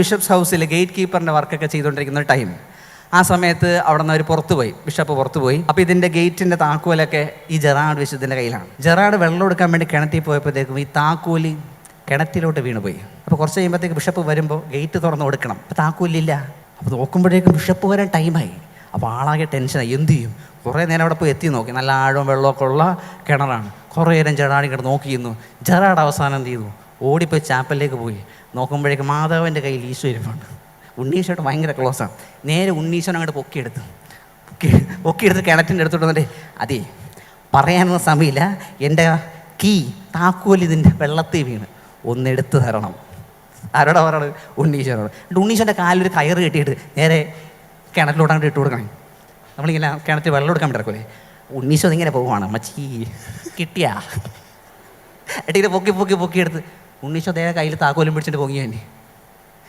Bishops ഹൗസിൽ gate കീപ്പറിന്റെ വർക്കൊക്കെ ചെയ്തുകൊണ്ടിരിക്കുന്ന ടൈം. ആ സമയത്ത് അവിടെ നിന്ന് അവർ പുറത്തുപോയി ബിഷപ്പ് പുറത്തുപോയി അപ്പോൾ ഇതിന്റെ ഗേറ്റിന്റെ താക്കോലൊക്കെ ഈ ജെറാഡ് വിശുദ്ധിന്റെ കയ്യിലാണ്. ജെറാഡ് വെള്ളം എടുക്കാൻ വേണ്ടി കിണറ്റിൽ പോയപ്പോഴത്തേക്കും ഈ താക്കോലി കിണറ്റിലോട്ട് വീണുപോയി. അപ്പോൾ കുറച്ച് കഴിയുമ്പോഴത്തേക്ക് ബിഷപ്പ് വരുമ്പോൾ ഗേറ്റ് തുറന്ന് കൊടുക്കണം. അപ്പോൾ താക്കോലില്ല. അപ്പോൾ നോക്കുമ്പോഴേക്കും ബിഷപ്പ് വരാൻ ടൈമായി. അപ്പോൾ ആളാകെ ടെൻഷനായി. എന്ത് ചെയ്യും? കുറേ നേരം അവിടെ പോയി എത്തി നോക്കി. നല്ല ആഴവും വെള്ളമൊക്കെ ഉള്ള കിണറാണ്. കുറേ നേരം ജെറാഡ് ഇങ്ങോട്ട് നോക്കിയിരുന്നു. ജെറാഡ് അവസാനം എന്ത് ചെയ്തു? ഓടിപ്പോയി ചാപ്പലിലേക്ക് പോയി. നോക്കുമ്പോഴേക്ക് മാധവന്റെ കയ്യിൽ ഈശോ ഇരിപ്പുണ്ട്. ഉണ്ണീശോട്ട് ഭയങ്കര ക്ലോസാണ് നേരെ ഉണ്ണീശോനെ അങ്ങോട്ട് പൊക്കിയെടുത്തു. പൊക്കി പൊക്കിയെടുത്ത് കിണറ്റിന്റെ അടുത്തോട്ട് വന്നിട്ട് അതെ പറയാനൊന്നും സമയമില്ല. എന്റെ കീ താക്കോൽ ഇതിന്റെ വെള്ളത്തിൽ വീണ്. ഒന്നെടുത്ത് തരണം. ആരോടാ പറയണത്? ഉണ്ണീശോനോട്. എന്നിട്ട് ഉണ്ണീശോന്റെ കാലിലൊരു കയറ് കെട്ടിയിട്ട് നേരെ കിണറ്റിലോട്ട് അങ്ങോട്ട് ഇട്ട് കൊടുക്കണം നമ്മളിങ്ങനെ കിണറ്റിൽ വെള്ളം എടുക്കാൻ പറ്റില്ലേ ഉണ്ണീശോ ഇങ്ങനെ പോവുകയാണ്. മച്ചി കിട്ടിയാ? ഇത് പൊക്കി പൊക്കി പൊക്കി എടുത്ത് ഉണ്ണീശോ അദ്ദേഹം കയ്യിൽ താക്കോലും പിടിച്ചിട്ട് പൊങ്ങി